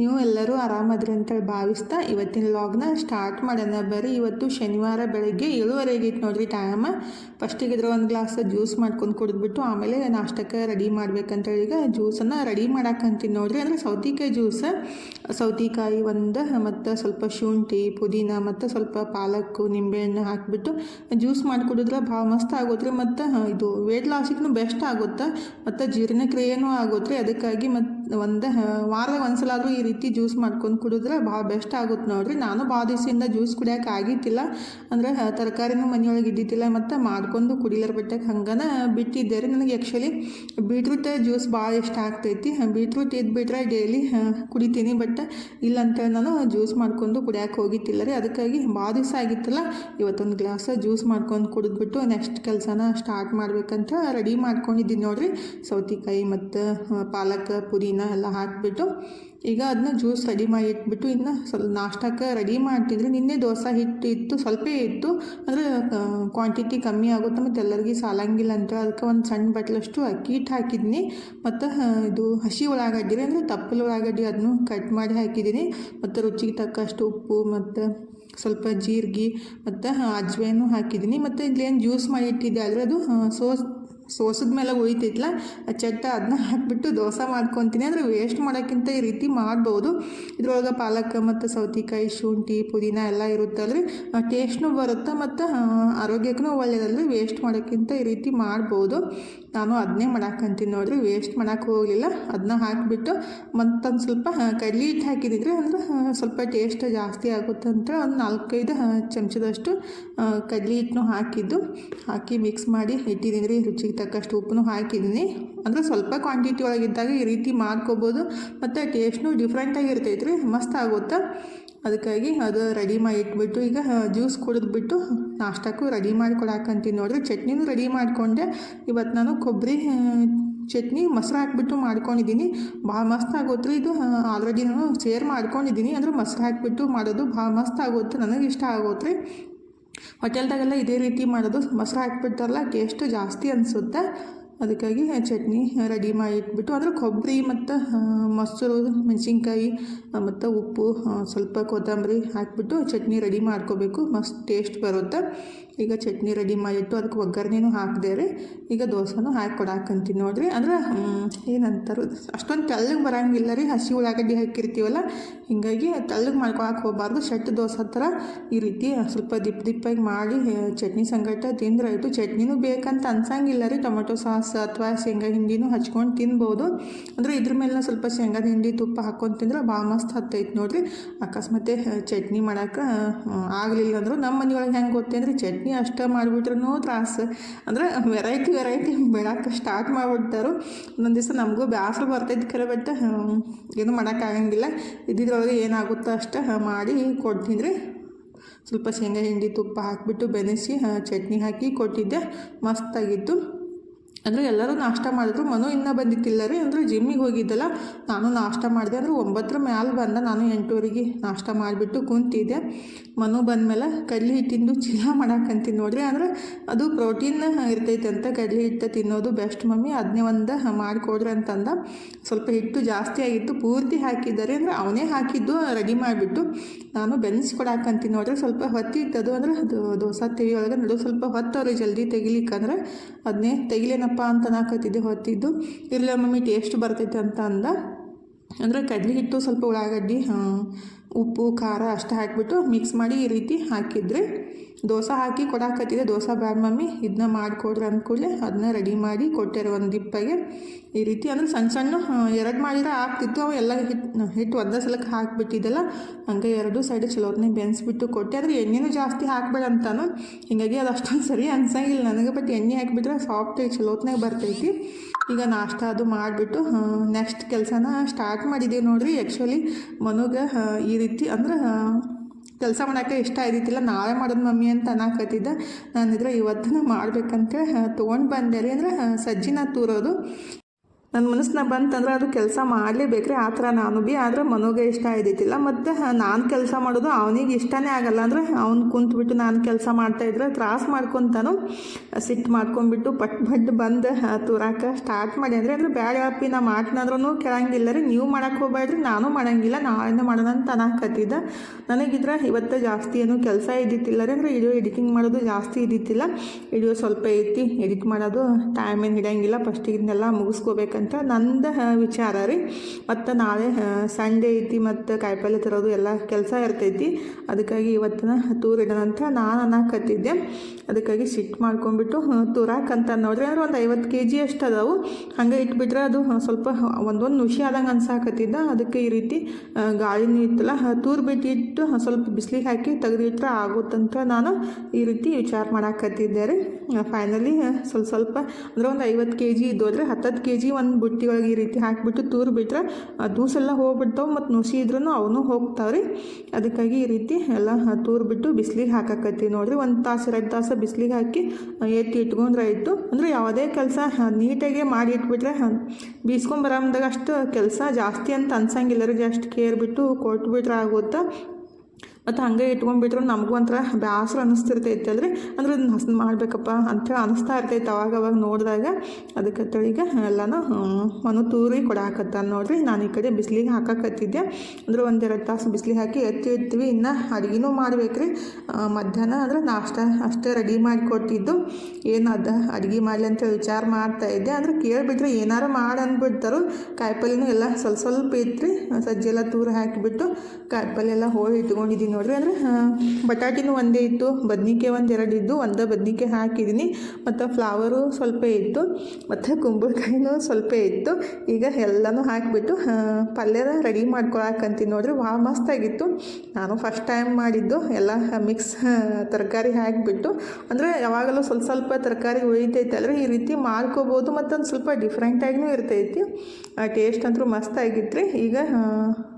ನೀವು ಎಲ್ಲರೂ ಆರಾಮದ್ರಿ ಅಂತೇಳಿ ಭಾವಿಸ್ತಾ ಇವತ್ತಿನ ಲಾಗ್ನ ಸ್ಟಾರ್ಟ್ ಮಾಡೋಣ. ಬರ್ರಿ ಇವತ್ತು ಶನಿವಾರ ಬೆಳಗ್ಗೆ ಏಳುವರೆಗೆ ಇತ್ತು ನೋಡ್ರಿ ಟೈಮ ಫಸ್ಟಿಗೆ ಇದ್ರ ಒಂದು ಗ್ಲಾಸ್ ಜ್ಯೂಸ್ ಮಾಡ್ಕೊಂಡು ಕುಡಿದ್ಬಿಟ್ಟು ಆಮೇಲೆ ನಾಷ್ಟಕ್ಕೆ ರೆಡಿ ಮಾಡ್ಬೇಕಂತೇಳಿ ಈಗ ಜ್ಯೂಸನ್ನು ರೆಡಿ ಮಾಡಾಕಂತೀನಿ ನೋಡ್ರಿ. ಅಂದರೆ ಸೌತಿಕಾಯಿ ಜ್ಯೂಸ್ ಸೌತಿಕಾಯಿ ಒಂದು ಮತ್ತು ಸ್ವಲ್ಪ ಶುಂಠಿ, ಪುದೀನ ಮತ್ತು ಸ್ವಲ್ಪ ಪಾಲಕ್ಕು ನಿಂಬೆಹಣ್ಣು ಹಾಕಿಬಿಟ್ಟು ಜ್ಯೂಸ್ ಮಾಡಿ ಕುಡಿದ್ರೆ ಭಾಳ ಮಸ್ತ್ ಆಗೋದ್ರಿ ಮತ್ತು ಇದು ವೇಟ್ ಲಾಸಿಗೂ ಬೆಸ್ಟ್ ಆಗುತ್ತೆ? ಮತ್ತು ಜೀರ್ಣಕ್ರಿಯೆನೂ ಆಗುತ್ತೆ ಅದಕ್ಕಾಗಿ ಮತ್ತು ಒಂದು ವಾರದಾಗ ಒಂದ್ಸಲ ಆದರೂ ಈ ರೀತಿ ಜ್ಯೂಸ್ ಮಾಡ್ಕೊಂಡು ಕುಡಿದ್ರೆ ಭಾಳ ಬೆಸ್ಟ್ ಆಗುತ್ತೆ ನೋಡಿರಿ. ನಾನು ಭಾಳ ದಿವಸದಿಂದ ಜ್ಯೂಸ್ ಕುಡಿಯೋಕೆ ಆಗಿತ್ತಿಲ್ಲ. ಅಂದರೆ ತರಕಾರಿನೂ ಮನೆಯೊಳಗೆ ಇದ್ದಿದ್ದಿಲ್ಲ ಮತ್ತು ಮಾಡ್ಕೊಂಡು ಕುಡಿಲರ್ ಬಿಟ್ಟಕ್ಕೆ ಹಂಗನ ಬಿಟ್ಟಿದ್ದೆ ರೀ. ನನಗೆ ಆ್ಯಕ್ಚುಲಿ ಬೀಟ್ರೂಟ್ ಜ್ಯೂಸ್ ಭಾಳ ಇಷ್ಟ ಆಗ್ತೈತಿ. ಬೀಟ್ರೂಟ್ ಇದ್ಬಿಟ್ರೆ ಡೈಲಿ ಕುಡಿತೀನಿ. ಬಟ್ ಇಲ್ಲ ಅಂತೇಳಿ ನಾನು ಜ್ಯೂಸ್ ಮಾಡ್ಕೊಂಡು ಕುಡಿಯೋಕೆ ಹೋಗಿತ್ತಿಲ್ಲ ರೀ. ಅದಕ್ಕಾಗಿ ಭಾಳ ದಿವಸ ಆಗಿತ್ತಲ್ಲ. ಇವತ್ತೊಂದು ಗ್ಲಾಸ್ ಜ್ಯೂಸ್ ಮಾಡ್ಕೊಂಡು ಕುಡಿದ್ಬಿಟ್ಟು ನೆಕ್ಸ್ಟ್ ಕೆಲಸನ ಸ್ಟಾರ್ಟ್ ಮಾಡ್ಬೇಕಂತ ರೆಡಿ ಮಾಡ್ಕೊಂಡಿದ್ದೀನಿ ನೋಡಿರಿ. ಸೌತಿಕಾಯಿ ಮತ್ತು ಪಾಲಕ್ ಪುದೀನ ಎಲ್ಲ ಹಾಕಿಬಿಟ್ಟು ಈಗ ಅದನ್ನ ಜ್ಯೂಸ್ ರೆಡಿ ಮಾಡಿ ಇಟ್ಬಿಟ್ಟು ಇನ್ನು ಸ್ವಲ್ಪ ನಾಷ್ಟಕ್ಕೆ ರೆಡಿ ಮಾಡ್ತಿದ್ರೆ ನಿನ್ನೆ ದೋಸೆ ಹಿಟ್ಟು ಇತ್ತು, ಸ್ವಲ್ಪ ಇತ್ತು ಅಂದರೆ ಕ್ವಾಂಟಿಟಿ ಕಮ್ಮಿ ಆಗುತ್ತೆ ಮತ್ತು ಎಲ್ಲರಿಗೂ ಸಾಲಂಗಿಲ್ಲ ಅಂತ ಅದಕ್ಕೆ ಒಂದು ಸಣ್ಣ ಬಟ್ಲಷ್ಟು ಅಕ್ಕಿ ಹಿಟ್ಟು ಹಾಕಿದ್ನಿ ಮತ್ತು ಇದು ಹಸಿ ಉಳ್ಳಾಗಡ್ಡಿ ಅಂದರೆ ತಪ್ಪಲು ಉಳ್ಳಾಗಡ್ಡಿ ಅದನ್ನು ಕಟ್ ಮಾಡಿ ಹಾಕಿದ್ದೀನಿ. ಮತ್ತು ರುಚಿಗೆ ತಕ್ಕಷ್ಟು ಉಪ್ಪು, ಮತ್ತು ಸ್ವಲ್ಪ ಜೀರಿಗೆ, ಮತ್ತು ಅಜ್ವೇನು ಹಾಕಿದ್ದೀನಿ. ಮತ್ತು ಇಲ್ಲೇನು ಜ್ಯೂಸ್ ಮಾಡಿ ಇಟ್ಟಿದ್ದೆ ಆದರೆ ಅದು ಸೋಸ್ ಸೋಸಿದ ಮೇಲೆ ಉಳಿತೈತಲ್ಲ ಆ ಚಟ್ಟ ಅದನ್ನ ಹಾಕಿಬಿಟ್ಟು ದೋಸೆ ಮಾಡ್ಕೊತೀನಿ. ಅಂದರೆ ವೇಸ್ಟ್ ಮಾಡೋಕ್ಕಿಂತ ಈ ರೀತಿ ಮಾಡ್ಬೋದು. ಇದ್ರೊಳಗೆ ಪಾಲಕ್ ಮತ್ತು ಸೌತೆಕಾಯಿ, ಶುಂಠಿ, ಪುದೀನ ಎಲ್ಲ ಇರುತ್ತಲ್ರಿ. ಟೇಸ್ಟ್ನೂ ಬರುತ್ತೆ ಮತ್ತು ಆರೋಗ್ಯಕ್ಕೂ ಒಳ್ಳೆಯದಲ್ರಿ ವೇಸ್ಟ್ ಮಾಡೋಕ್ಕಿಂತ ಈ ರೀತಿ ಮಾಡ್ಬೋದು. ನಾನು ಅದನ್ನೇ ಮಾಡಾಕಂತೀನಿ ನೋಡಿರಿ. ವೇಸ್ಟ್ ಮಾಡೋಕ್ಕೆ ಹೋಗಲಿಲ್ಲ. ಅದನ್ನ ಹಾಕಿಬಿಟ್ಟು ಮತ್ತೊಂದು ಸ್ವಲ್ಪ ಕಡ್ಲಿ ಹಿಟ್ಟು ಹಾಕಿದಿದ್ರೆ ಅಂದ್ರೆ ಸ್ವಲ್ಪ ಟೇಸ್ಟ್ ಜಾಸ್ತಿ ಆಗುತ್ತೆ ಅಂತ ಒಂದು ನಾಲ್ಕೈದು ಚಮಚದಷ್ಟು ಕಡ್ಲಿ ಹಿಟ್ಟನ್ನು ಹಾಕಿದ್ದು. ಹಾಕಿ ಮಿಕ್ಸ್ ಮಾಡಿ ಇಟ್ಟಿದ್ದೀನಿ ರೀ ರುಚಿಗೆ ತಕ್ಕಷ್ಟು ಉಪ್ಪನ್ನು ಹಾಕಿದ್ದೀನಿ. ಅಂದರೆ ಸ್ವಲ್ಪ ಕ್ವಾಂಟಿಟಿ ಒಳಗಿದ್ದಾಗ ಈ ರೀತಿ ಮಾಡ್ಕೋಬೋದು. ಮತ್ತು ಟೇಸ್ಟ್ನು ಡಿಫ್ರೆಂಟಾಗಿ ಇರ್ತೈತೆ ರೀ ಮಸ್ತ್ ಆಗುತ್ತೆ. ಅದಕ್ಕಾಗಿ ಅದು ರೆಡಿ ಮಾಡಿ ಇಟ್ಬಿಟ್ಟು, ಈಗ ಜ್ಯೂಸ್ ಕುಡಿದ್ಬಿಟ್ಟು ನಾಷ್ಟಕ್ಕೂ ರೆಡಿ ಮಾಡಿ ಕೊಡಾಕಂತೀನಿ ನೋಡಿರಿ. ಚಟ್ನಿನೂ ರೆಡಿ ಮಾಡಿಕೊಂಡೆ. ಇವತ್ತು ನಾನು ಕೊಬ್ಬರಿ ಚಟ್ನಿ ಮೊಸರು ಹಾಕ್ಬಿಟ್ಟು ಮಾಡ್ಕೊಂಡಿದ್ದೀನಿ. ಭಾಳ ಮಸ್ತ್ ಆಗುತ್ತೆ ರೀ ಇದು ಆಲ್ರೆಡಿ ನಾನು ಶೇರ್ ಮಾಡ್ಕೊಂಡಿದ್ದೀನಿ. ಅಂದರೆ ಮೊಸರು ಹಾಕಿಬಿಟ್ಟು ಮಾಡೋದು ಭಾಳ ಮಸ್ತ್ ಆಗುತ್ತೆ, ನನಗೆ ಇಷ್ಟ ಆಗುತ್ತೆ ರೀ ಹೋಟೆಲ್ದಾಗೆಲ್ಲ ಇದೇ ರೀತಿ ಮಾಡೋದು. ಮೊಸರು ಹಾಕ್ಬಿಡ್ತಾರಲ್ಲ ಟೇಸ್ಟು ಜಾಸ್ತಿ ಅನಿಸುತ್ತೆ? ಅದಕ್ಕಾಗಿ ಚಟ್ನಿ ರೆಡಿ ಮಾಡಿ ಇಟ್ಬಿಟ್ಟು ಅಂದರೆ ಕೊಬ್ಬರಿ ಮತ್ತು ಮೊಸರು, ಮೆಣಸಿನ್ಕಾಯಿ ಮತ್ತು ಉಪ್ಪು ಸ್ವಲ್ಪ ಕೊತ್ತಂಬರಿ ಹಾಕಿಬಿಟ್ಟು ಚಟ್ನಿ ರೆಡಿ ಮಾಡ್ಕೋಬೇಕು. ಮಸ್ತ್ ಟೇಸ್ಟ್ ಬರುತ್ತೆ. ಈಗ ಚಟ್ನಿ ರೆಡಿ ಮಾಡಿಟ್ಟು ಅದಕ್ಕೆ ಒಗ್ಗರಣೆನು ಹಾಕಿದೆ ರೀ ಈಗ ದೋಸೆನೂ ಹಾಕಿ ಕೊಡಾಕಂತೀನಿ ನೋಡಿರಿ. ಅಂದ್ರೆ ಏನಂತಾರೆ, ಅಷ್ಟೊಂದು ತೆಳ್ಳಗೆ ಬರೋಂಗಿಲ್ಲ ರೀ. ಹಸಿ ಉಳ್ಳಾಗಡ್ಡಿ ಹಾಕಿರ್ತೀವಲ್ಲ, ಹೀಗಾಗಿ ತೆಳ್ಳಗೆ ಮಾಡ್ಕೊಳಕ್ಕೆ ಹೋಗಬಾರ್ದು. ಶೆಟ್ ದೋಸೆ ಥರ ಈ ರೀತಿ ಸ್ವಲ್ಪ ದಿಪ್ ದಿಪ್ಪಾಗಿ ಮಾಡಿ ಚಟ್ನಿ ಸಂಗಟ ತಿಂದ್ರೆ ಆಯಿತು. ಚಟ್ನಿನೂ ಬೇಕಂತ ಅನ್ಸಂಗಿಲ್ಲ ರೀ. ಟೊಮೆಟೊ ಸಾಸ್ ಅಥವಾ ಶೇಂಗಾ ಹಿಂಡಿನೂ ಹಚ್ಕೊಂಡು ತಿನ್ಬೋದು. ಅಂದರೆ ಇದ್ರ ಮೇಲೆ ಸ್ವಲ್ಪ ಶೇಂಗಾದ ಹಿಂಡಿ ತುಪ್ಪ ಹಾಕ್ಕೊಂಡು ತಿಂದ್ರೆ ಭಾಳ ಮಸ್ತ್ ಹತ್ತೈತೆ ನೋಡಿರಿ. ಅಕಸ್ಮಾತೆ ಚಟ್ನಿ ಮಾಡೋಕೆ ಆಗಲಿಲ್ಲ ಅಂದ್ರೆ ನಮ್ಮ ಮನೆಯೊಳಗೆ ಹೆಂಗೆ ಗೊತ್ತೇ ಅಂದರೆ, ಚಟ್ನಿ ಅಷ್ಟೇ ಮಾಡಿಬಿಟ್ರೂ ತ್ರಾಸು. ಅಂದರೆ ವೆರೈಟಿ ವೆರೈಟಿ ಬೆಳಕ್ಕೆ ಸ್ಟಾರ್ಟ್ ಮಾಡಿಬಿಡ್ತಾರೋ. ಒಂದೊಂದು ದಿವಸ ನಮಗೂ ಬೇಸರ ಬರ್ತೈತೆ ಖರೆ, ಬಟ್ ಏನು ಮಾಡೋಕ್ಕಾಗಂಗಿಲ್ಲ ಇದ್ದಿದ್ರೊಳಗೆ ಏನಾಗುತ್ತೋ ಅಷ್ಟೇ ಮಾಡಿ ಕೊಡ್ತಿದ್ರಿ. ಸ್ವಲ್ಪ ಶೇಂಗಾ ಹಿಂಡಿ ತುಪ್ಪ ಹಾಕಿಬಿಟ್ಟು ಬೆನೆಸಿ ಚಟ್ನಿ ಹಾಕಿ ಕೊಟ್ಟಿದ್ದೆ. ಮಸ್ತಾಗಿತ್ತು ಅಂದರೆ ಎಲ್ಲರೂ ನಾಷ್ಟ ಮಾಡಿದ್ರು. ಮನು ಇನ್ನೂ ಬಂದಿತ್ತಿಲ್ಲ ರೀ ಅಂದರೆ ಜಿಮ್ಮಿಗೆ ಹೋಗಿದ್ದಲ್ಲ. ನಾನು ನಾಷ್ಟ ಮಾಡಿದೆ. ಅಂದರೆ ಒಂಬತ್ತರ ಮ್ಯಾಲೆ ಬಂದ ನಾನು ಎಂಟೂವರೆಗೆ ನಾಷ್ಟ ಮಾಡಿಬಿಟ್ಟು ಕುಂತಿದ್ದೆ. ಮನು ಬಂದಮೇಲೆ ಕಡ್ಲಿ ಹಿಟ್ಟಿಂದು ಚೀಲ ಮಾಡಾಕಂತೀನಿ ನೋಡ್ರಿ. ಅಂದರೆ ಅದು ಪ್ರೋಟೀನ್ ಇರ್ತೈತೆ ಅಂತ ಕಡ್ಲಿ ಹಿಟ್ಟು ತಿನ್ನೋದು ಬೆಸ್ಟ್ ಮಮ್ಮಿ. ಅದನ್ನೇ ಒಂದು ಮಾಡಿಕೊಡ್ರಿ ಅಂತಂದ. ಸ್ವಲ್ಪ ಹಿಟ್ಟು ಜಾಸ್ತಿ ಆಗಿತ್ತು. ಪೂರ್ತಿ ಹಾಕಿದ್ದಾರೆ. ಅಂದರೆ ಅವನೇ ಹಾಕಿದ್ದು ರೆಡಿ ಮಾಡಿಬಿಟ್ಟು ನಾನು ಬೆನ್ಸ್ಕೊಡಾಕಂತೀನಿ ನೋಡ್ರಿ. ಸ್ವಲ್ಪ ಹೊತ್ತಿತ್ತದು ಅಂದರೆ ಅದು ದೋಸೆ ತೆಗಿಯೊಳಗೆ ನಡು ಸ್ವಲ್ಪ ಹೊತ್ತವ್ರಿ ಜಲ್ದಿ ತೆಗಿಲಿಕ್ಕಂದ್ರೆ ಅದನ್ನೇ ತೆಗಿಲೇನಪ್ಪ ಅಂತ ನಾಕತ್ತಿದ್ದೆ ಹೊತ್ತಿದ್ದು ಇಲ್ಲ ಮಮ್ಮಿ ಟೇಸ್ಟ್ ಬರ್ತೈತೆ ಅಂತ ಅಂದ. ಅಂದರೆ ಕಡ್ಲಿ ಹಿಟ್ಟು ಸ್ವಲ್ಪ ಉಳ್ಳಾಗಡ್ಡಿ ಉಪ್ಪು, ಖಾರ ಅಷ್ಟು ಹಾಕಿಬಿಟ್ಟು ಮಿಕ್ಸ್ ಮಾಡಿ ಈ ರೀತಿ ಹಾಕಿದ್ರಿ ದೋಸೆ ಹಾಕಿ ಕೊಡಾಕತ್ತಿದೆ ದೋಸೆ ಬ್ಯಾಡ ಮಮ್ಮಿ ಇದನ್ನ ಮಾಡಿಕೊಡ್ರಿ ಅಂದ್ಕೂಡಲೇ ಅದನ್ನ ರೆಡಿ ಮಾಡಿ ಕೊಟ್ಟಾರೆ ಒಂದು ದಿಪ್ಪಗೆ. ಈ ರೀತಿ ಅಂದ್ರೆ ಸಣ್ಣ ಸಣ್ಣ ಎರಡು ಮಾಡಿದ್ರೆ ಆಗ್ತಿತ್ತು. ಅವು ಎಲ್ಲ ಹಿಟ್ಟು ಹಿಟ್ಟು ಒಂದೇ ಸಲಕ್ಕೆ ಹಾಕಿಬಿಟ್ಟಿದ್ದಲ್ಲ. ಹಂಗೆ ಎರಡು ಸೈಡ್ ಚಲೋತ್ನೆ ಬೆನ್ಸ್ಬಿಟ್ಟು ಕೊಟ್ಟೆ. ಆದರೆ ಎಣ್ಣೆನೂ ಜಾಸ್ತಿ ಹಾಕ್ಬೇಡ ಅಂತಾನು. ಹೀಗಾಗಿ ಅದು ಅಷ್ಟೊಂದು ಸರಿ ಅನ್ಸಂಗಿಲ್ಲ ನನಗೆ. ಬಟ್ ಎಣ್ಣೆ ಹಾಕಿಬಿಟ್ರೆ ಸಾಫ್ಟ್ ಚಲೋತ್ನಾಗ ಬರ್ತೈತಿ. ಈಗ ನಾಷ್ಟ ಅದು ಮಾಡಿಬಿಟ್ಟು ನೆಕ್ಸ್ಟ್ ಕೆಲಸನ ಸ್ಟಾರ್ಟ್ ಮಾಡಿದ್ದೀವಿ ನೋಡಿರಿ. ಆ್ಯಕ್ಚುಲಿ ಮನುಗೆ ಈ ರೀತಿ ಅಂದ್ರೆ ಕೆಲಸ ಮಾಡೋಕ್ಕೆ ಇಷ್ಟ ಇದ್ದಿತ್ತಿಲ್ಲ ನಾವೇ ಮಾಡೋದು ಮಮ್ಮಿ ಅಂತ ಅನ್ನಕತ್ತಿದ್ದ ನಾನಿದ್ರೆ ಇವತ್ತೂ ಮಾಡ್ಬೇಕಂತೇಳಿ ತೊಗೊಂಡು ಬಂದೆ ರೀ. ಅಂದ್ರೆ ಸಜ್ಜಿನ ತೂರೋದು. ನನ್ನ ಮನಸ್ಸಿನಾಗ ಬಂತಂದ್ರೆ ಅದು ಕೆಲಸ ಮಾಡಲೇಬೇಕ್ರಿ. ಆ ಥರ ನಾನು ಬಿ ಆದರೆ ಮನೋಗೆ ಇಷ್ಟ ಇದ್ದಿತ್ತಿಲ್ಲ ಮತ್ತು ನಾನು ಕೆಲಸ ಮಾಡೋದು ಅವನಿಗೆ ಇಷ್ಟನೇ ಆಗಲ್ಲ. ಅಂದರೆ ಅವ್ನು ಕುಂತ್ಬಿಟ್ಟು ನಾನು ಕೆಲಸ ಮಾಡ್ತಾಯಿದ್ರೆ ತ್ರಾಸ ಮಾಡ್ಕೊತಾನು, ಸಿಟ್ಟು ಮಾಡ್ಕೊಂಡ್ಬಿಟ್ಟು ಪಟ್ ಪಟ್ ಬಂದು ತೂರಾಕ ಸ್ಟಾರ್ಟ್ ಮಾಡಿ. ಅಂದರೆ ಅಂದ್ರೆ ಬ್ಯಾಡ ಅಪ್ಪಿ ನಾ ಕೆಳಂಗಿಲ್ಲ ರೀ. ನೀವು ಮಾಡಕ್ಕೆ ಹೋಗ್ಬೇಡ್ರಿ, ನಾನು ಮಾಡೋಂಗಿಲ್ಲ. ನಾನು ಮಾಡೋಣ ಅಂತ ಅನ್ನಕತ್ತಿದ್ದ ನನಗಿದ್ರೆ ಇವತ್ತು ಜಾಸ್ತಿ ಏನು ಕೆಲಸ ಇದ್ದಿತ್ತಿಲ್ಲ ರೀ. ಅಂದರೆ ವಿಡಿಯೋ ಎಡಿಟಿಂಗ್ ಮಾಡೋದು ಜಾಸ್ತಿ ಇದ್ದಿತ್ತಿಲ್ಲ ವಿಡಿಯೋ ಸ್ವಲ್ಪ ಐತಿ ಎಡಿಟ್ ಮಾಡೋದು ಟೈಮ್ ಏನು ಹಿಡಿಯಂಗಿಲ್ಲ. ಫಸ್ಟಿಗೆ ಇದನ್ನೆಲ್ಲ ಮುಗಿಸ್ಕೋಬೇಕಂತ ನಂದು ವಿಚಾರ ರೀ. ಮತ್ತು ನಾಳೆ ಸಂಡೇ ಐತಿ ಮತ್ತು ಕಾಯಿಪಲ್ಲೆ ತರೋದು ಎಲ್ಲ ಕೆಲಸ ಇರ್ತೈತಿ. ಅದಕ್ಕಾಗಿ ಇವತ್ತಿನ ತೂರಿಡೋಣ ಅಂತ ನಾನು ಅನ್ನಕತ್ತಿದ್ದೆ ಅದಕ್ಕಾಗಿ ಸಿಟ್ಟು ಮಾಡ್ಕೊಂಡ್ಬಿಟ್ಟು ತುರಾಕಂತ ನೋಡ್ರಿ ಅಂದ್ರೆ ಒಂದು ಐವತ್ತು ಕೆ ಜಿ ಅಷ್ಟು ಅದಾವು. ಹಂಗೆ ಇಟ್ಬಿಟ್ರೆ ಅದು ಸ್ವಲ್ಪ ಒಂದೊಂದು ನುಷಿ ಆದಂಗೆ ಅನ್ಸಾಕತ್ತಿದ್ದ. ಅದಕ್ಕೆ ಈ ರೀತಿ ಗಾಳಿನೂ ಇತ್ತಲ್ಲ ತೂರು ಬಿಟ್ಟಿಟ್ಟು ಸ್ವಲ್ಪ ಬಿಸಿಲಿಗೆ ಹಾಕಿ ತೆಗೆದಿಟ್ರೆ ಆಗುತ್ತಂತ ನಾನು ಈ ರೀತಿ ವಿಚಾರ ಮಾಡಾಕತ್ತಿದ್ದೆ ರೀ. ಫೈನಲಿ ಸ್ವಲ್ಪ ಸ್ವಲ್ಪ ಅಂದ್ರೆ ಒಂದು ಐವತ್ತು ಕೆ ಜಿ ಇದ್ದೋದ್ರೆ ಹತ್ತತ್ತು ಕೆ ಜಿ ಒಂದು ಬುಟ್ಟಿ ಒಳಗೆ ಈ ರೀತಿ ಹಾಕಿಬಿಟ್ಟು ತೂರು ಬಿಟ್ರೆ ದೂಸೆಲ್ಲ ಹೋಗ್ಬಿಡ್ತಾವೆ ಮತ್ತು ನುಸಿ ಇದ್ರೂ ಅವನು ಹೋಗ್ತಾವೆ ರೀ. ಅದಕ್ಕಾಗಿ ಈ ರೀತಿ ಎಲ್ಲ ತೂರು ಬಿಟ್ಟು ಬಿಸಿಲಿಗೆ ಹಾಕಾಕತ್ತಿ ನೋಡ್ರಿ. ಒಂದು ತಾಸು, ಎರಡು ತಾಸು ಬಿಸಿಲಿಗೆ ಹಾಕಿ ಎತ್ತಿ ಇಟ್ಕೊಂಡ್ರೆ ಆಯಿತು. ಅಂದರೆ ಯಾವುದೇ ಕೆಲಸ ನೀಟಾಗಿ ಮಾಡಿ ಇಟ್ಬಿಟ್ರೆ ಬೀಸ್ಕೊಂಬರಂದಾಗ ಅಷ್ಟು ಕೆಲಸ ಜಾಸ್ತಿ ಅಂತ ಅನ್ಸಂಗಿಲ್ಲ ರೀ. ಜಸ್ಟ್ ಕೇರ್ ಬಿಟ್ಟು ಕೊಟ್ಬಿಟ್ರೆ ಆಗುತ್ತಾ? ಮತ್ತು ಹಂಗೆ ಇಟ್ಕೊಂಡ್ಬಿಟ್ರೆ ನಮಗೂ ಒಂಥರ ಬೇಸರ ಅನ್ನಿಸ್ತಿರ್ತೈತೆ ಅಲ್ರಿ. ಅಂದ್ರೆ ಹಸನ್ ಮಾಡಬೇಕಪ್ಪ ಅಂಥೇಳಿ ಅನಿಸ್ತಾ ಇರ್ತೈತೆ ಅವಾಗ ಅವಾಗ ನೋಡಿದಾಗ. ಅದಕ್ಕೆ ಈಗ ಎಲ್ಲನೂ ಮನು ತೂರಿ ಕೊಡಾಕತ್ತ ನೋಡ್ರಿ. ನಾನು ಈ ಕಡೆ ಬಿಸಿಲಿಗೆ ಹಾಕಾಕತ್ತಿದ್ದೆ. ಅಂದ್ರೆ ಒಂದೆರಡು ತಾಸು ಬಿಸಿಲಿಗೆ ಹಾಕಿ ಎತ್ತಿ ಇಡ್ತೀವಿ ಇನ್ನು ಅಡುಗೆನೂ ಮಾಡ್ಬೇಕ್ರಿ. ರೀ ಮಧ್ಯಾಹ್ನ ಅಂದ್ರೆ ನಾಷ್ಟ ಅಷ್ಟೇ ರೆಡಿ ಮಾಡಿ ಕೊಟ್ಟಿದ್ದು. ಏನು ಅದ ಅಡುಗೆ ಮಾಡಲಿ ಅಂತ ವಿಚಾರ ಮಾಡ್ತಾ ಇದ್ದೆ. ಅಂದ್ರೆ ಕೇಳಿಬಿಟ್ರೆ ಏನಾರು ಮಾಡಿ ಅಂದ್ಬಿಡ್ತಾರೋ. ಕಾಯಿಪಲ್ಯನೂ ಎಲ್ಲ ಸ್ವಲ್ಪ ಸ್ವಲ್ಪ ಇತ್ತು ಸಜ್ಜೆ ಎಲ್ಲ ತೂರು ಹಾಕಿಬಿಟ್ಟು ಕಾಯಿಪಲ್ಯ ಎಲ್ಲ ಹೋಳಿ ಇಟ್ಕೊಂಡಿದ್ದೀನಿ. ನೋಡ್ರಿ ಅಂದರೆ ಬಟಾಟಿನೂ ಒಂದೇ ಇತ್ತು, ಬದ್ನಿಕಾಯಿ ಒಂದು ಎರಡು ಇದ್ದು, ಒಂದೇ ಬದ್ನಿಕಾಯಿ ಹಾಕಿದ್ದೀನಿ ಮತ್ತು ಫ್ಲವರು ಸ್ವಲ್ಪ ಇತ್ತು, ಮತ್ತು ಕುಂಬಳಕಾಯಿನೂ ಸ್ವಲ್ಪ ಇತ್ತು, ಈಗ ಎಲ್ಲನೂ ಹಾಕಿಬಿಟ್ಟು ಪಲ್ಯದ ರೆಡಿ ಮಾಡ್ಕೊಳಕಂತೀನಿ ನೋಡ್ರಿ ಭಾಳ ಮಸ್ತಾಗಿತ್ತು ನಾನು ಫಸ್ಟ್ ಟೈಮ್ ಮಾಡಿದ್ದು, ಎಲ್ಲ ಮಿಕ್ಸ್ ತರಕಾರಿ ಹಾಕಿಬಿಟ್ಟು, ಅಂದರೆ ಯಾವಾಗಲೂ ಸ್ವಲ್ಪ ಸ್ವಲ್ಪ ತರಕಾರಿ ಉಳಿತೈತೆ ಅಲ್ರಿ, ಈ ರೀತಿ ಮಾಡ್ಕೋಬೋದು ಮತ್ತು ಒಂದು ಸ್ವಲ್ಪ ಡಿಫ್ರೆಂಟಾಗಿಯೂ ಇರ್ತೈತಿ ಟೇಸ್ಟ್ ಅಂತೂ ಮಸ್ತಾಗಿತ್ತು ರೀ ಈಗ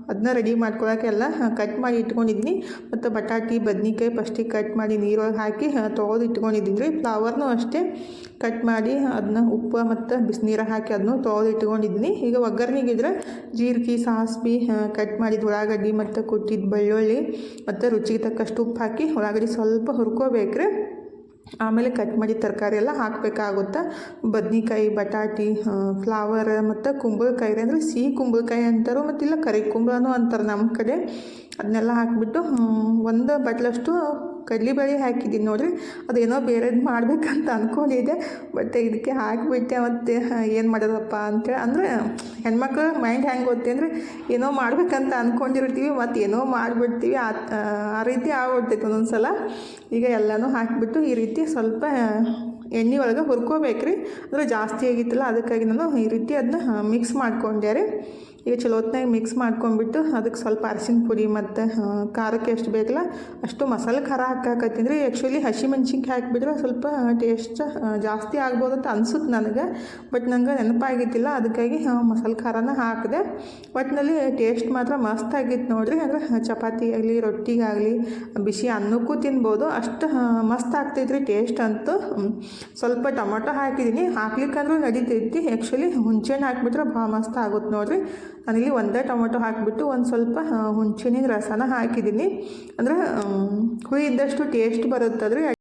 ಅದನ್ನ ರೆಡಿ ಮಾಡ್ಕೊಳಕ್ಕೆಲ್ಲ ಕಟ್ ಮಾಡಿ ಇಟ್ಕೊಂಡಿದ್ದೀನಿ ಮತ್ತು ಬಟಾಟಿ, ಬದ್ನಿಕಾಯಿ ಫಸ್ಟಿಗೆ ಕಟ್ ಮಾಡಿ ನೀರೊಳಗೆ ಹಾಕಿ ತೊಳೆದು ಇಟ್ಕೊಂಡಿದ್ದೀನಿ ರೀ ಫ್ಲವರ್ನೂ ಅಷ್ಟೇ ಕಟ್ ಮಾಡಿ ಅದನ್ನ ಉಪ್ಪು ಮತ್ತು ಬಿಸಿನೀರು ಹಾಕಿ ಅದನ್ನು ತೊಳೆದು ಇಟ್ಕೊಂಡಿದ್ದೀನಿ ಈಗ ಒಗ್ಗರ್ಣಿಗಿದ್ರೆ ಜೀರಿಗೆ, ಸಾಸ್ವಿ ಕಟ್ ಮಾಡಿದ ಉಳ್ಳಾಗಡ್ಡಿ ಮತ್ತು ಕುಟ್ಟಿದ ಬೆಳ್ಳುಳ್ಳಿ ಮತ್ತು ರುಚಿಗೆ ತಕ್ಕಷ್ಟು ಉಪ್ಪು ಹಾಕಿ ಉಳ್ಳಾಗಡ್ಡಿ ಸ್ವಲ್ಪ ಹುರ್ಕೋಬೇಕ್ರಿ. ಆಮೇಲೆ ಕಟ್ ಮಾಡಿ ತರಕಾರಿ ಎಲ್ಲ ಹಾಕಬೇಕಾಗುತ್ತೆ. ಬದ್ನಿಕಾಯಿ, ಬಟಾಟಿ ಫ್ಲವರ್ ಮತ್ತು ಕುಂಬಳಕಾಯಿ ಅಂದರೆ ಸಿಹಿ ಕುಂಬಳಕಾಯಿ ಅಂತಾರೋ ಮತ್ತಿಲ್ಲ ಕರಿ ಕುಂಬಳನೂ ಅಂತಾರೆ ನಮ್ಮ ಕಡೆ. ಅದನ್ನೆಲ್ಲ ಹಾಕಿಬಿಟ್ಟು ಒಂದು ಬಟ್ಲಷ್ಟು ಕಡ್ಲೆಬೇಳೆ ಹಾಕಿದ್ದೀನಿ ನೋಡಿರಿ. ಅದೇನೋ ಬೇರೆದು ಮಾಡಬೇಕಂತ ಅಂದ್ಕೊಂಡಿದ್ದೆ ಬಟ್ ಇದಕ್ಕೆ ಹಾಕಿಬಿಟ್ಟೆ, ಮತ್ತು ಏನು ಮಾಡೋದಪ್ಪ ಅಂತೇಳಿ ಅಂದರೆ, ಹೆಣ್ಮಕ್ಳು ಮೈಂಡ್ ಹೆಂಗೆ ಗೊತ್ತೆ ಅಂದರೆ, ಏನೋ ಮಾಡ್ಬೇಕಂತ ಅಂದ್ಕೊಂಡಿರ್ತೀವಿ ಮತ್ತು ಏನೋ ಮಾಡಿಬಿಡ್ತೀವಿ. ಆ ಆ ರೀತಿ ಆಗ್ಬಿಡ್ತೈತೆ ಒಂದೊಂದು ಸಲ ಈಗ ಎಲ್ಲನೂ ಹಾಕಿಬಿಟ್ಟು ಈ ರೀತಿ ಸ್ವಲ್ಪ ಎಣ್ಣೆ ಒಳಗೆ ಹುರ್ಕೋಬೇಕ್ರಿ. ಅಂದರೆ ಜಾಸ್ತಿ ಆಗಿತ್ತಲ್ಲ, ಅದಕ್ಕಾಗಿ ನಾನು ಈ ರೀತಿ ಅದನ್ನ ಮಿಕ್ಸ್ ಮಾಡ್ಕೊಂಡೆ ರೀ. ಈಗ ಚಲೋ ಹೊತ್ನಾಗ ಮಿಕ್ಸ್ ಮಾಡ್ಕೊಂಡ್ಬಿಟ್ಟು ಅದಕ್ಕೆ ಸ್ವಲ್ಪ ಅರಿಶಿನ ಪುಡಿ ಮತ್ತು ಖಾರಕ್ಕೆ ಎಷ್ಟು ಬೇಕಲ್ಲ ಅಷ್ಟು ಮಸಾಲೆ ಖಾರ ಹಾಕಾಕತ್ತೀನಿ. ಆ್ಯಕ್ಚುಲಿ ಹಸಿ ಹಸಿಮೆಣ್ಸಿನ್ಕಾಯಿ ಹಾಕಿಬಿಟ್ರೆ ಸ್ವಲ್ಪ ಟೇಸ್ಟ್ ಜಾಸ್ತಿ ಆಗ್ಬೋದು ಅಂತ ಅನ್ಸುತ್ತೆ ನನಗೆ. ಬಟ್ ನಂಗೆ ನೆನಪಾಗಿದ್ದಿಲ್ಲ, ಅದಕ್ಕಾಗಿ ಮಸಾಲೆ ಖಾರನ ಹಾಕಿದೆ. ಒಟ್ಟಿನಲ್ಲಿ ಟೇಸ್ಟ್ ಮಾತ್ರ ಮಸ್ತ್ ಆಗಿತ್ತು ನೋಡ್ರಿ. ಅಂದರೆ ಚಪಾತಿ ಆಗಲಿ, ರೊಟ್ಟಿಗಾಗಲಿ, ಬಿಸಿ ಅನ್ನಕ್ಕೂ ತಿನ್ಬೋದು. ಅಷ್ಟು ಮಸ್ತ್ ಆಗ್ತೈತ್ರಿ ಟೇಸ್ಟ್ ಅಂತೂ. ಸ್ವಲ್ಪ ಟೊಮೊಟೊ ಹಾಕಿದ್ದೀನಿ. ಹಾಕ್ಲಿಕ್ಕಂದ್ರೂ ನಡೀತೈತಿ. ಆ್ಯಕ್ಚುಲಿ ಹುಂಚೆಹಣ್ಣು ಹಾಕಿಬಿಟ್ರೆ ಭಾಳ ಮಸ್ತ್ ಆಗುತ್ತೆ ನೋಡ್ರಿ. ನಾನಿಲ್ಲಿ ಒಂದೇ ಟೊಮೊಟೊ ಹಾಕಿಬಿಟ್ಟು ಒಂದು ಸ್ವಲ್ಪ ಹುಣ್ಚಿನ ರಸನ ಹಾಕಿದ್ದೀನಿ. ಅಂದ್ರೆ ಹುಳಿ ಇದ್ದಷ್ಟು ಟೇಸ್ಟ್ ಬರುತ್ತದ್ರಿ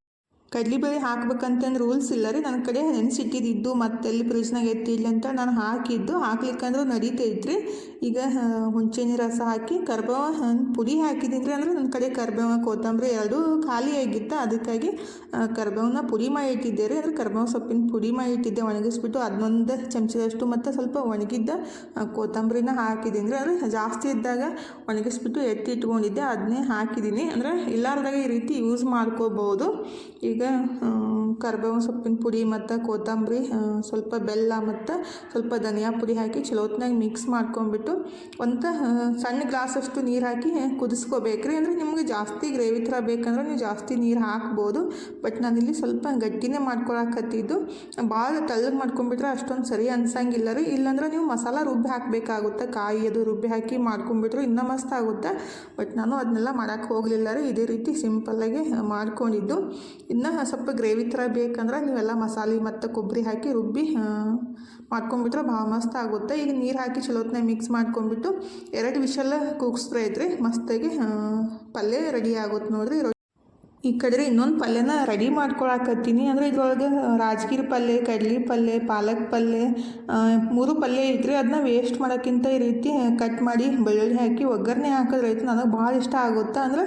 ಕಡ್ಲಿಬೇಳೆ ಹಾಕ್ಬೇಕಂತಂದು ರೂಲ್ಸ್ ಇಲ್ಲ ರೀ. ನನ್ನ ಕಡೆ ನೆನೆಸಿಟ್ಟಿದ್ದು ಮತ್ತೆ ಎಲ್ಲಿ ಫ್ರಿಜ್ನಾಗ ಎತ್ತಿಡ್ಲಿ ಅಂತ ನಾನು ಹಾಕಿದ್ದು. ಹಾಕ್ಲಿಕ್ಕಂದ್ರೂ ರೀ ಈಗ ಹುಂಚೆಹಣ್ಣಿನ ರಸ ಹಾಕಿ ಕರ್ಬೇವ ಪುಡಿ ಹಾಕಿದ್ದೀನಿ ರೀ ಅಂದ್ರೆ ನನ್ನ ಕಡೆ ಕರ್ಬೇವ, ಕೊತ್ತಂಬರಿ ಎರಡೂ ಖಾಲಿ ಆಗಿತ್ತು. ಅದಕ್ಕಾಗಿ ಕರ್ಬೇವನ್ನ ಪುಡಿ ಮಾಡಿ ಇಟ್ಟಿದ್ದೆ ರೀ. ಅಂದ್ರೆ ಕರ್ಬೇವ ಸೊಪ್ಪಿನ ಪುಡಿ ಮಾಡಿ ಇಟ್ಟಿದ್ದೆ. ಒಣಗಿಸ್ಬಿಟ್ಟು ಅದನ್ನೊಂದು ಚಮಚದಷ್ಟು ಮತ್ತು ಸ್ವಲ್ಪ ಒಣಗಿದ್ದ ಕೊತ್ತಂಬರಿನ ಹಾಕಿದ್ದೀನಿ ರೀ ಅಂದರೆ ಜಾಸ್ತಿ ಇದ್ದಾಗ ಒಣಗಿಸ್ಬಿಟ್ಟು ಎತ್ತಿ ಇಟ್ಕೊಂಡಿದ್ದೆ. ಅದನ್ನೇ ಹಾಕಿದ್ದೀನಿ ಅಂದರೆ ಇಲ್ಲಾರ್ದಾಗ ಈ ರೀತಿ ಯೂಸ್ ಮಾಡ್ಕೋಬೋದು. ಈಗ ಆ, ಕರ್ಬೇವು ಸೊಪ್ಪಿನ ಪುಡಿ ಮತ್ತು ಕೊತ್ತಂಬರಿ ಸ್ವಲ್ಪ ಬೆಲ್ಲ ಮತ್ತು ಸ್ವಲ್ಪ ಧನಿಯಾ ಪುಡಿ ಹಾಕಿ ಚಲೋತ್ನಾಗ ಮಿಕ್ಸ್ ಮಾಡ್ಕೊಂಡ್ಬಿಟ್ಟು ಒಂದು ಸಣ್ಣ ಗ್ಲಾಸಷ್ಟು ನೀರು ಹಾಕಿ ಕುದಿಸ್ಕೋಬೇಕ್ರಿ. ಅಂದರೆ ನಿಮಗೆ ಜಾಸ್ತಿ ಗ್ರೇವಿ ಥರ ಬೇಕಂದ್ರೆ ನೀವು ಜಾಸ್ತಿ ನೀರು ಹಾಕ್ಬೋದು. ಬಟ್ ನಾನು ಇಲ್ಲಿ ಸ್ವಲ್ಪ ಗಟ್ಟಿನೇ ಮಾಡ್ಕೊಳಕತ್ತಿದ್ದು. ಭಾಳ ತೆಳ್ಳಗೆ ಮಾಡ್ಕೊಂಡ್ಬಿಟ್ರೆ ಅಷ್ಟೊಂದು ಸರಿ ಅನ್ಸಂಗಿಲ್ಲ ರೀ. ಇಲ್ಲಾಂದ್ರೆ ನೀವು ಮಸಾಲ ರುಬ್ಬಿ ಹಾಕಬೇಕಾಗುತ್ತೆ. ಕಾಯಿ ಅದು ರುಬ್ಬಿ ಹಾಕಿ ಮಾಡ್ಕೊಂಡ್ಬಿಟ್ರೆ ಇನ್ನೂ ಮಸ್ತ್ ಆಗುತ್ತೆ. ಬಟ್ ನಾನು ಅದನ್ನೆಲ್ಲ ಮಾಡೋಕ್ಕೆ ಹೋಗಲಿಲ್ಲ ರೀ. ಇದೇ ರೀತಿ ಸಿಂಪಲ್ಲಾಗಿ ಮಾಡ್ಕೊಂಡಿದ್ದು. ಇನ್ನು ಸ್ವಲ್ಪ ಗ್ರೇವಿ ಥರ ಬೇಕಂದ್ರೆ ನೀವೆಲ್ಲ ಮಸಾಲೆ ಮತ್ತು ಕೊಬ್ಬರಿ ಹಾಕಿ ರುಬ್ಬಿ ಮಾಡ್ಕೊಂಬಿಟ್ರೆ ಭಾಳ ಮಸ್ತ್ ಆಗುತ್ತೆ. ಈಗ ನೀರು ಹಾಕಿ ಚಲೋತ್ನ ಮಿಕ್ಸ್ ಮಾಡ್ಕೊಂಬಿಟ್ಟು ಎರಡು ವಿಷಲ್ಲ ಕೂಗಿಸ್ರೆ ಐತ್ರಿ ಮಸ್ತಾಗಿ ಪಲ್ಯ ರೆಡಿ ಆಗುತ್ತೆ ನೋಡಿರಿ. ಈ ಕಡೆ ಇನ್ನೊಂದು ಪಲ್ಯನ ರೆಡಿ ಮಾಡ್ಕೊಳಕತ್ತೀನಿ. ಅಂದರೆ ಇದ್ರೊಳಗೆ ರಾಜಗಿರಿ ಪಲ್ಯ, ಕಡ್ಲಿ ಪಲ್ಯ, ಪಾಲಕ್ ಪಲ್ಯ ಮೂರು ಪಲ್ಯ ಐತ್ರಿ. ಅದನ್ನ ವೇಸ್ಟ್ ಮಾಡೋಕ್ಕಿಂತ ಈ ರೀತಿ ಕಟ್ ಮಾಡಿ ಬೆಳ್ಳುಳ್ಳಿ ಹಾಕಿ ಒಗ್ಗರಣೆ ಹಾಕಿದ್ರೆ ಐತೆ ನನಗೆ ಭಾಳ ಇಷ್ಟ ಆಗುತ್ತೆ. ಅಂದ್ರೆ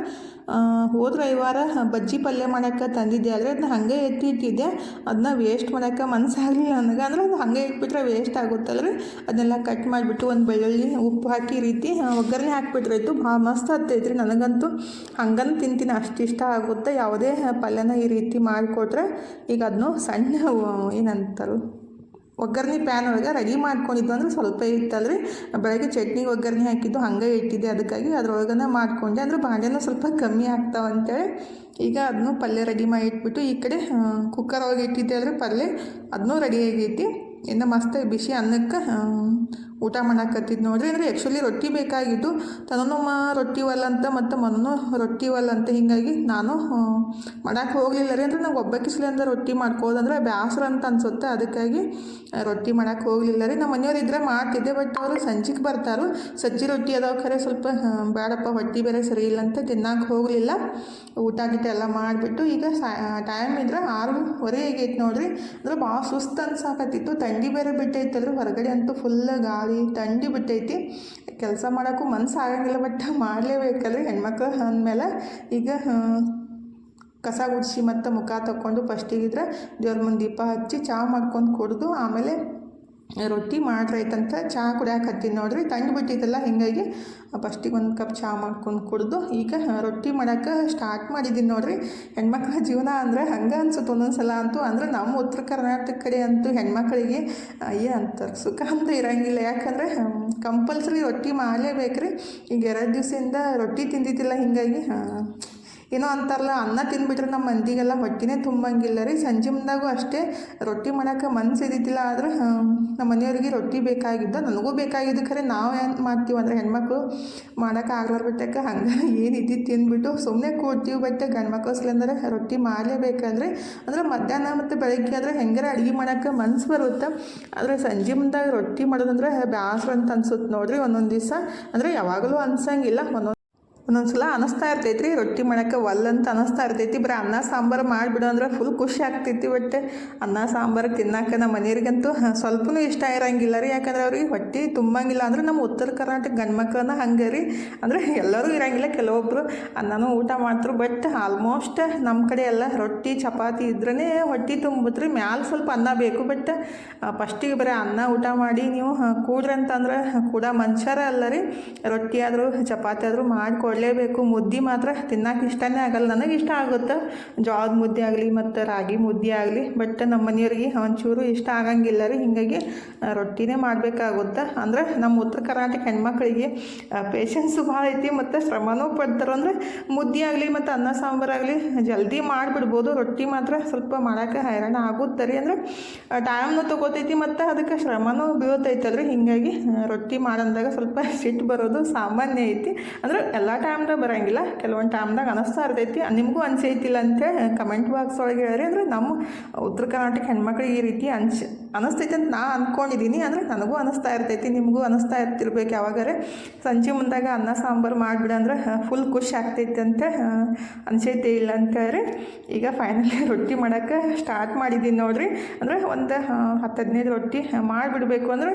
ಹೋದ ರವಿವಾರ ಬಜ್ಜಿ ಪಲ್ಯ ಮಾಡೋಕ್ಕೆ ತಂದಿದ್ದೆ, ಆದರೆ ಅದನ್ನ ಹಾಗೆ ಎತ್ತಿ ಇಟ್ಟಿದ್ದೆ ಅದನ್ನ ವೇಸ್ಟ್ ಮಾಡೋಕ್ಕೆ ಮನಸ್ಸಾಗಲಿಲ್ಲ ನನಗೆ. ಅಂದರೆ ಅದು ಹಾಗೆ ಇಟ್ಬಿಟ್ರೆ ವೇಸ್ಟ್ ಆಗುತ್ತಲ್ರಿ? ಅದನ್ನೆಲ್ಲ ಕಟ್ ಮಾಡಿಬಿಟ್ಟು ಒಂದು ಬೆಳ್ಳುಳ್ಳಿ, ಉಪ್ಪು ಹಾಕಿ ರೀತಿ ಒಗ್ಗರಣೆ ಹಾಕಿಬಿಟ್ರಾಯ್ತು ಭಾಳ ಮಸ್ತ್ ಹತ್ತೈತ್ರಿ ನನಗಂತೂ ಹಂಗನ್ನು ತಿಂತೀನಿ. ಅಷ್ಟು ಇಷ್ಟ ಆಗುತ್ತೆ. ಯಾವುದೇ ಪಲ್ಯನ ಈ ರೀತಿ ಮಾಡಿಕೊಟ್ರೆ ಈಗ ಅದನ್ನು ಸಣ್ಣ ಏನಂತಾರು. ಒಗ್ಗರಣೆ ಪ್ಯಾನ್ ಒಳಗೆ ರೆಡಿ ಮಾಡ್ಕೊಂಡಿದ್ದು ಅಂದ್ರೆ ಸ್ವಲ್ಪ ಇತ್ತಲ್ರಿ ಬೆಳಗ್ಗೆ ಚಟ್ನಿ ಒಗ್ಗರಣೆ ಹಾಕಿದ್ದು ಹಂಗೆ ಇಟ್ಟಿದ್ದೆ. ಅದಕ್ಕಾಗಿ ಅದ್ರೊಳಗನ ಮಾಡ್ಕೊಂಡೆ. ಅಂದ್ರೆ ಬಾಂಡೆನೂ ಸ್ವಲ್ಪ ಕಮ್ಮಿ ಆಗ್ತಾವ ಅಂತೇಳಿ. ಈಗ ಅದನ್ನು ಪಲ್ಯ ರೆಡಿ ಮಾಡಿ ಇಟ್ಬಿಟ್ಟು ಈ ಕಡೆ ಕುಕ್ಕರ್ ಒಳಗೆ ಇಟ್ಟಿದ್ದೆ ಅಂದ್ರೆ ಪಲ್ಯ ಅದನ್ನೂ ರೆಡಿ ಆಗೈತಿ. ಇನ್ನು ಮಸ್ತ್ ಬಿಸಿ ಅನ್ನಕ್ಕೆ ಊಟ ಮಾಡಾಕತ್ತಿದ್ದು ನೋಡ್ರಿ. ಅಂದರೆ ಆ್ಯಕ್ಚುಲಿ ರೊಟ್ಟಿ ಬೇಕಾಗಿದ್ದು ಮಾ ರೊಟ್ಟಿ ಅಂತ ಮತ್ತು ಮನೂ ರೊಟ್ಟಿ ಅಂತ ಹೀಗಾಗಿ ನಾನು ಮಾಡಕ್ಕೆ ಹೋಗಲಿಲ್ಲ ರೀ. ಅಂದರೆ ನಂಗೆ ಅಂದ್ರೆ ರೊಟ್ಟಿ ಮಾಡ್ಕೋದಂದ್ರೆ ಬ್ಯಾಸರ ಅಂತ ಅನ್ಸುತ್ತೆ. ಅದಕ್ಕಾಗಿ ರೊಟ್ಟಿ ಮಾಡಕ್ಕೆ ಹೋಗಲಿಲ್ಲ ರೀ. ನಮ್ಮ ಮನೆಯವ್ರು ಇದ್ರೆ ಮಾಡ್ತಿದ್ದೆ, ಬಟ್ ಅವರು ಸಂಜೆಗೆ ಬರ್ತಾರು. ಸಜ್ಜಿ ರೊಟ್ಟಿ ಅದಾವ ಖರೆ, ಸ್ವಲ್ಪ ಬೇಡಪ್ಪ ಹೊಟ್ಟಿ ಬೇರೆ ಸರಿ ಇಲ್ಲ ಅಂತ ತಿನ್ನಕ್ಕೆ ಹೋಗಲಿಲ್ಲ. ಊಟ ಗೀಟ ಎಲ್ಲ ಮಾಡಿಬಿಟ್ಟು ಈಗ ಟೈಮ್ ಇದ್ರೆ ಆರೂವರೆ ಆಗೈತೆ ನೋಡ್ರಿ. ಅಂದ್ರೆ ಭಾಳ ಸುಸ್ತು ಅನ್ಸಾಕತ್ತಿತ್ತು. ಥಂಡಿ ಬೇರೆ ಬಿಟ್ಟೈತಲ್ರಿ. ಹೊರಗಡೆ ಅಂತೂ ಫುಲ್ ಗಾಳಿ ಥಂಡಿ ಬಿಟ್ಟೈತಿ. ಕೆಲಸ ಮಾಡೋಕ್ಕೂ ಮನ್ಸು ಆಗಂಗಿಲ್ಲ ಬಟ್ ಮಾಡಲೇಬೇಕಲ್ರಿ. ಹೆಣ್ಮಕ್ಳು ಅಂದಮೇಲೆ ಈಗ ಕಸ ಗುಡಿಸಿ ಮತ್ತು ಮುಖ ತಕ್ಕೊಂಡು ಫಸ್ಟಿಗಿದ್ರೆ ದೇವ್ರ ಮುಂದೆ ದೀಪ ಹಚ್ಚಿ ಚಹಾ ಮಾಡ್ಕೊಂಡು ಕುಡಿದು ಆಮೇಲೆ ರೊಟ್ಟಿ ಮಾಡ್ರೈತಂತ ಚಹಾ ಕುಡಿಯಾಕತ್ತೀನಿ ನೋಡ್ರಿ ತಂಡು ಬಿಟ್ಟಿದ್ದಲ್ಲ ಹೀಗಾಗಿ ಫಸ್ಟಿಗೆ ಒಂದು ಕಪ್ ಚಹಾ ಮಾಡ್ಕೊಂಡು ಕುಡ್ದು, ಈಗ ರೊಟ್ಟಿ ಮಾಡೋಕ್ಕೆ ಸ್ಟಾರ್ಟ್ ಮಾಡಿದ್ದೀನಿ ನೋಡ್ರಿ. ಹೆಣ್ಮಕ್ಳ ಜೀವನ ಅಂದರೆ ಹಂಗೆ ಅನ್ಸುತ್ತೆ ಒಂದೊಂದು ಸಲ ಅಂತೂ, ಅಂದ್ರೆ ನಮ್ಮ ಉತ್ತರ ಕರ್ನಾಟಕ ಕಡೆ ಅಂತೂ ಹೆಣ್ಮಕ್ಳಿಗೆ, ಅಯ್ಯ ಅಂತಾರೆ ಸುಖ ಅಂತ ಇರೋಂಗಿಲ್ಲ. ಯಾಕಂದರೆ ಕಂಪಲ್ಸರಿ ರೊಟ್ಟಿ ಮಾಡಲೇಬೇಕ್ರಿ. ಈಗ ಎರಡು ದಿವಸದಿಂದ ರೊಟ್ಟಿ ತಿಂದಿದ್ದಿಲ್ಲ ಹೀಗಾಗಿ ಏನೋ ಅಂತಾರಲ್ಲ, ಅನ್ನ ತಿಂದ್ಬಿಟ್ರೆ ನಮ್ಮ ಮಂದಿಗೆಲ್ಲ ಹೊಟ್ಟಿನೇ ತುಂಬಂಗಿಲ್ಲ ರೀ. ಸಂಜೆ ಮುಂದಾಗೂ ಅಷ್ಟೇ ರೊಟ್ಟಿ ಮಾಡೋಕೆ ಮನ್ಸು ಇದ್ದಿದ್ದಿಲ್ಲ, ಆದ್ರೆ ನಮ್ಮ ಮನೆಯವ್ರಿಗೆ ರೊಟ್ಟಿ ಬೇಕಾಗಿದ್ದು, ನನಗೂ ಬೇಕಾಗಿದ್ದು ಖರೆ ನಾವು ಏನು ಮಾಡ್ತೀವಿ ಅಂದರೆ ಹೆಣ್ಮಕ್ಳು ಮಾಡೋಕೆ ಆಗ್ಲಾರ ಬಿಟ್ಟಕ್ಕೆ, ಹಂಗೆ ಏನು ಇದ್ದಿದ್ದು ತಿಂದ್ಬಿಟ್ಟು ಸುಮ್ಮನೆ ಕೂಡ್ತೀವಿ ಬಟ್ ಗಂಡ್ಮಕ್ಳು ಸಿಲಿಂದರೆ ರೊಟ್ಟಿ ಮಾಡಲೇಬೇಕಂದ್ರೆ, ಅಂದರೆ ಮಧ್ಯಾಹ್ನ ಮತ್ತು ಬೆಳಗ್ಗೆ ಆದರೆ ಹೆಂಗಾರ ಅಡುಗೆ ಮಾಡೋಕೆ ಮನ್ಸು ಬರುತ್ತೆ. ಆದರೆ ಸಂಜೆ ಮುಂದಾಗ ರೊಟ್ಟಿ ಮಾಡೋದಂದ್ರೆ ಬ್ಯಾಸ್ರ ಅಂತ ಅನ್ಸುತ್ತೆ ನೋಡ್ರಿ ಒಂದೊಂದು ದಿವಸ. ಅಂದರೆ ಯಾವಾಗಲೂ ಅನ್ಸಂಗಿಲ್ಲ, ಒಂದೊಂದು ಒಂದೊಂದು ಸಲ ಅನಿಸ್ತಾ ಇರ್ತೈತ್ರಿ ರೀ ರೊಟ್ಟಿ ಮಾಡೋಕ್ಕೆ ಒಲ್ಲಂತ ಅನಿಸ್ತಾ ಇರ್ತೈತಿ. ಬರೀ ಅನ್ನ, ಸಾಂಬಾರು ಮಾಡಿಬಿಡು ಅಂದ್ರೆ ಫುಲ್ ಖುಷಿ ಆಗ್ತೈತಿ ಬಟ್ ಅನ್ನ, ಸಾಂಬಾರು ತಿನ್ನಕ್ಕೆ ನಮ್ಮ ಮನೆಯವ್ರಿಗಂತೂ ಸ್ವಲ್ಪನೂ ಇಷ್ಟ ಇರೋಂಗಿಲ್ಲ ರೀ. ಯಾಕಂದ್ರೆ ಅವ್ರಿಗೆ ಹೊಟ್ಟೆ ತುಂಬಂಗಿಲ್ಲ ಅಂದ್ರೆ ನಮ್ಮ ಉತ್ತರ ಕರ್ನಾಟಕ ಗಂಡು ಮಕ್ಕಳನ್ನ ಹಂಗೆ ರೀ. ಅಂದರೆ ಎಲ್ಲರೂ ಇರೋಂಗಿಲ್ಲ ಕೆಲವೊಬ್ಬರು ಅನ್ನನೂ ಊಟ ಮಾಡ್ತಾರೆ ಬಟ್ ಆಲ್ಮೋಸ್ಟ್ ನಮ್ಮ ಕಡೆ ಎಲ್ಲ ರೊಟ್ಟಿ, ಚಪಾತಿ ಇದ್ರೇ ಹೊಟ್ಟೆ ತುಂಬಿದ್ರಿ ಮ್ಯಾಲೆ ಸ್ವಲ್ಪ ಅನ್ನ ಬೇಕು ಬಟ್ ಫಸ್ಟಿಗೆ ಬರೀ ಅನ್ನ ಊಟ ಮಾಡಿ ನೀವು ಕೂಡ್ರಂತಂದ್ರೆ ಕೂಡ ಮನುಷ್ಯರ ಅಲ್ಲ ರೀ. ರೊಟ್ಟಿ ಆದರೂ, ಚಪಾತಿ ಆದರೂ ಮಾಡಿಕೊಡ್ಲೇಬೇಕು ಮುದ್ದೆ ಮಾತ್ರ ತಿನ್ನಕ್ಕೆ ಇಷ್ಟನೇ ಆಗಲ್ಲ. ನನಗೆ ಇಷ್ಟ ಆಗುತ್ತೆ. ಜೋಳದ ಮುದ್ದೆ ಆಗಲಿ, ಮತ್ತು ರಾಗಿ ಮುದ್ದೆ ಆಗಲಿ, ಬಟ್ ನಮ್ಮ ಮನೆಯವ್ರಿಗೆ ಒಂಚೂರು ಇಷ್ಟ ಆಗಂಗಿಲ್ಲ ರೀ. ಹೀಗಾಗಿ ರೊಟ್ಟಿನೇ ಮಾಡಬೇಕಾಗುತ್ತೆ. ಅಂದ್ರೆ ನಮ್ಮ ಉತ್ತರ ಕರ್ನಾಟಕ ಹೆಣ್ಮಕ್ಳಿಗೆ ಪೇಷನ್ಸು ಭಾಳ ಐತಿ, ಮತ್ತು ಶ್ರಮನೂ ಪಡ್ತಾರೆ. ಅಂದರೆ ಮುದ್ದೆ ಆಗಲಿ, ಮತ್ತು ಅನ್ನ ಸಾಂಬಾರಾಗಲಿ ಜಲ್ದಿ ಮಾಡಿಬಿಡ್ಬೋದು. ರೊಟ್ಟಿ ಮಾತ್ರ ಸ್ವಲ್ಪ ಮಾಡೋಕ್ಕೆ ಹೈರಾಣ ಆಗುತ್ತೆ ರೀ. ಅಂದರೆ ಟೈಮ್ನು ತೊಗೋತೈತಿ, ಮತ್ತು ಅದಕ್ಕೆ ಶ್ರಮನೂ ಬೀಳ್ತೈತಲ್ರಿ. ಹೀಗಾಗಿ ರೊಟ್ಟಿ ಮಾಡಂದಾಗ ಸ್ವಲ್ಪ ಸಿಟ್ಟು ಬರೋದು ಸಾಮಾನ್ಯ ಐತಿ. ಅಂದ್ರೆ ಎಲ್ಲ ಟೈಮ್ದಾಗ ಬರೋಂಗಿಲ್ಲ. ಕೆಲವೊಂದು ಟೈಮ್ದಾಗ ಅನಿಸ್ತಾ ಇರ್ತೈತಿ. ನಿಮಗೂ ಅನಿಸೈತಿಲ್ಲ ಅಂತ ಕಮೆಂಟ್ ಬಾಕ್ಸ್ ಒಳಗೆ ಹೇಳ್ರಿ. ಅಂದರೆ ನಮ್ಮ ಉತ್ತರ ಕರ್ನಾಟಕ ಹೆಣ್ಮಕ್ಳಿಗೆ ಈ ರೀತಿ ಅನ್ಸ್ ಅನಿಸ್ತೈತಿ ಅಂತ ನಾ ಅಂದ್ಕೊಂಡಿದ್ದೀನಿ ಅಂದರೆ ನನಗೂ ಅನಿಸ್ತಾ ಇರ್ತೈತಿ, ನಿಮಗೂ ಅನಿಸ್ತಾ ಇರ್ತಿರ್ಬೇಕು ಯಾವಾಗಾರೆ. ಸಂಜೆ ಮುಂದಾಗ ಅನ್ನ, ಸಾಂಬಾರು ಮಾಡಿಬಿಡ ಅಂದ್ರೆ ಫುಲ್ ಖುಷಿ ಆಗ್ತೈತೆ ಅಂತ ಅನಿಸೈತೆ ಇಲ್ಲ ಅಂತ ಹೇಳ್ರಿ. ಈಗ ಫೈನಲಿ ರೊಟ್ಟಿ ಮಾಡೋಕ್ಕೆ ಸ್ಟಾರ್ಟ್ ಮಾಡಿದ್ದೀನಿ ನೋಡ್ರಿ. ಅಂದರೆ ಒಂದು ಹತ್ತು ಹದಿನೈದು ರೊಟ್ಟಿ ಮಾಡಿಬಿಡ್ಬೇಕು ಅಂದ್ರೆ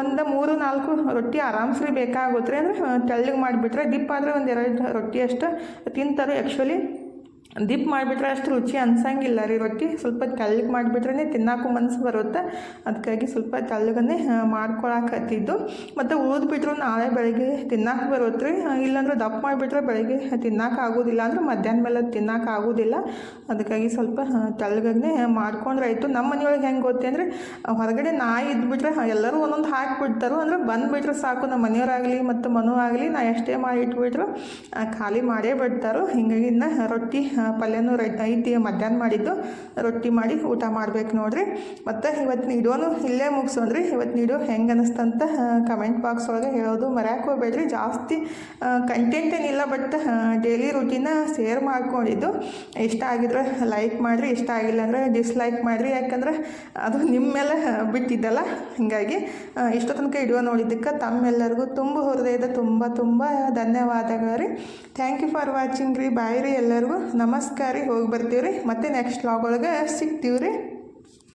ಒಂದು ಮೂರು ನಾಲ್ಕು ರೊಟ್ಟಿ ಆರಾಮ್ಸ್ರಿ ಬೇಕಾಗುತ್ತೆ ಅಂದರೆ ತೆಳ್ಳಗೆ ಮಾಡಿಬಿಟ್ರೆ ಡಿಪ್ ಆದರೆ ಒಂದು ಎರಡು ರೊಟ್ಟಿ ಅಷ್ಟು ತಿಂತಾರೆ ಆ್ಯಕ್ಚುಲಿ ದಿಪ್ ಮಾಡಿಬಿಟ್ರೆ ಅಷ್ಟು ರುಚಿ ಅನ್ಸಂಗಿಲ್ಲ ರೀ ರೊಟ್ಟಿ. ಸ್ವಲ್ಪ ತೆಳ್ಳಗೆ ಮಾಡಿಬಿಟ್ರೆ ತಿನ್ನಕ್ಕೂ ಮನಸ್ಸು ಬರುತ್ತೆ. ಅದಕ್ಕಾಗಿ ಸ್ವಲ್ಪ ತೆಳ್ಳಗನೆ ಮಾಡ್ಕೊಳಕತ್ತಿದ್ದು. ಮತ್ತು ಉಳಿದ್ಬಿಟ್ರು ನಾಳೆ ಬೆಳಗ್ಗೆ ತಿನ್ನಕ್ಕೆ ಬರುತ್ತೆ ರೀ. ಇಲ್ಲಾಂದ್ರೆ ದಪ್ಪ ಮಾಡಿಬಿಟ್ರೆ ಬೆಳಗ್ಗೆ ತಿನ್ನೋಕೆ ಆಗೋದಿಲ್ಲ ಅಂದ್ರೆ ಮಧ್ಯಾಹ್ನ ಮೇಲೆ ತಿನ್ನಕ್ಕೆ ಆಗೋದಿಲ್ಲ. ಅದಕ್ಕಾಗಿ ಸ್ವಲ್ಪ ತೆಳ್ಳಗನೆ ಮಾಡ್ಕೊಂಡ್ರೆ ಆಯಿತು. ನಮ್ಮ ಮನೆಯೊಳಗೆ ಹೆಂಗೆ ಗೊತ್ತೇ ಅಂದರೆ, ಹೊರಗಡೆ ನಾಯಿ ಇದ್ಬಿಟ್ರೆ ಎಲ್ಲರೂ ಒಂದೊಂದು ಹಾಕಿಬಿಡ್ತಾರೋ. ಅಂದ್ರೆ ಬಂದುಬಿಟ್ರೆ ಸಾಕು, ನಮ್ಮ ಮನೆಯವರಾಗಲಿ ಮತ್ತು ಮನು ಆಗಲಿ ನಾ ಎಷ್ಟೇ ಮಾಡಿ ಇಟ್ಬಿಟ್ರು ಖಾಲಿ ಮಾಡೇ ಬಿಡ್ತಾರೋ. ಹೀಗಾಗಿ ಇನ್ನು ರೊಟ್ಟಿ ಪಲ್ಯನೂ ರೆ, ಐತಿ ಮಧ್ಯಾಹ್ನ ಮಾಡಿದ್ದು, ರೊಟ್ಟಿ ಮಾಡಿ ಊಟ ಮಾಡ್ಬೇಕು ನೋಡ್ರಿ. ಮತ್ತು ಇವತ್ತು ನೀಡೋನು ಇಲ್ಲೇ ಮುಗಿಸೋದ್ರಿ ಇವತ್ತು ನೀಡು ಹೆಂಗೆ ಅನ್ನಿಸ್ತಂತ ಕಮೆಂಟ್ ಬಾಕ್ಸ್ ಒಳಗೆ ಹೇಳೋದು ಮರ್ಯಾಕೆ ಹೋಗ್ಬೇಡ್ರಿ. ಜಾಸ್ತಿ ಕಂಟೆಂಟ್ ಏನಿಲ್ಲ ಬಟ್ ಡೈಲಿ ರುಟೀನ ಶೇರ್ ಮಾಡ್ಕೊಂಡಿದ್ದು. ಇಷ್ಟ ಆಗಿದ್ರೆ ಲೈಕ್ ಮಾಡಿರಿ, ಇಷ್ಟ ಆಗಿಲ್ಲ ಅಂದರೆ ಡಿಸ್ಲೈಕ್ ಮಾಡಿರಿ. ಯಾಕಂದ್ರೆ ಅದು ನಿಮ್ಮ ಮೇಲೆ ಬಿಟ್ಟಿದ್ದಲ್ಲ. ಹೀಗಾಗಿ ಇಷ್ಟ ತನಕ ಇಡೋ ನೋಡಿದ್ದಕ್ಕೆ ತಮ್ಮೆಲ್ಲರಿಗೂ ತುಂಬ ಹೃದಯದ ತುಂಬ ತುಂಬ ಧನ್ಯವಾದಗಳು ರೀ. ಥ್ಯಾಂಕ್ ಯು ಫಾರ್ ವಾಚಿಂಗ್ ರೀ. ಬಾಯ್ ರೀ ಎಲ್ಲರಿಗೂ. ನಮಸ್ಕಾರ ರೀ ಹೋಗಿ ಬರ್ತೀವಿ ರೀ ಮತ್ತೆ ನೆಕ್ಸ್ಟ್ ಲಾಗ್ ಒಳಗೆ ಸಿಗ್ತೀವಿ ರೀ